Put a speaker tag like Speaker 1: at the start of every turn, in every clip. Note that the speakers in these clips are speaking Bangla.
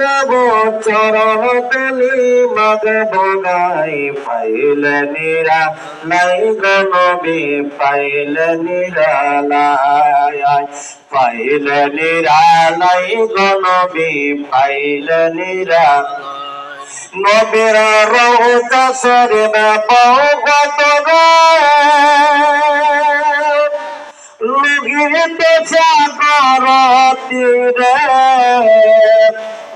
Speaker 1: করব চরণ তলি মগ ভোগাই পাইল নিরা লাই গনবি পাইল নিরালায় পাইল নিরালাই গনবি পাইল নিরা নবীর রৌতা সরে না লুগিতে চাকর তীরে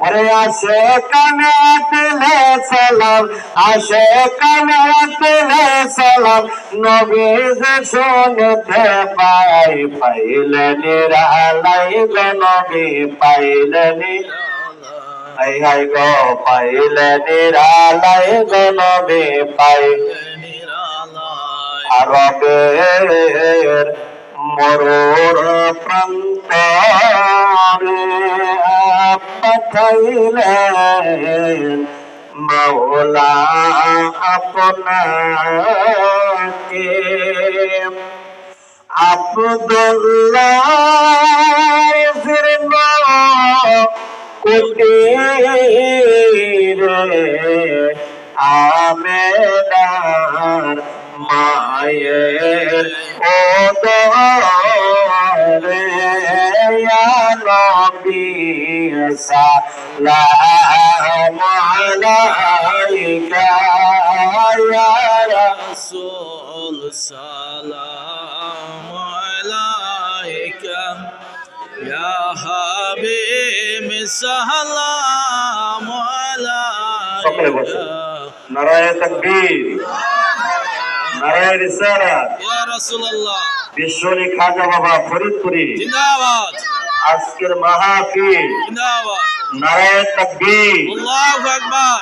Speaker 1: ওরে আসে কানে তুলে সালাম, আসে কানে তুলে সালাম। নবী যে শুনতে পাই পাইলে নিরালাই গো নবী পাইলে নিরা হাই হাই গো পাইলে নিরালাই গো নবী পাই আরবের মরুর প্রান্তরে পাঠাইলেন মৌলা আপনাকে আব্দুল্লাহ কুটিরে আমেদার মায়ের ও নবী সালাম আলাইকা ইয়া
Speaker 2: رسول سلام عليك يا حبيب سلام
Speaker 1: সকলে বসে।
Speaker 2: عليك
Speaker 1: নারায় তাকবীর নারায় রিসালাত
Speaker 2: يا رسول الله
Speaker 1: বিশ্বরী খাজা বাবা ফরিদপুরি
Speaker 2: জিন্দাবাদ
Speaker 1: আজকের মাহফিল
Speaker 2: জিন্দাবাদ
Speaker 1: নারায় তাকবীর
Speaker 2: আল্লাহু আকবার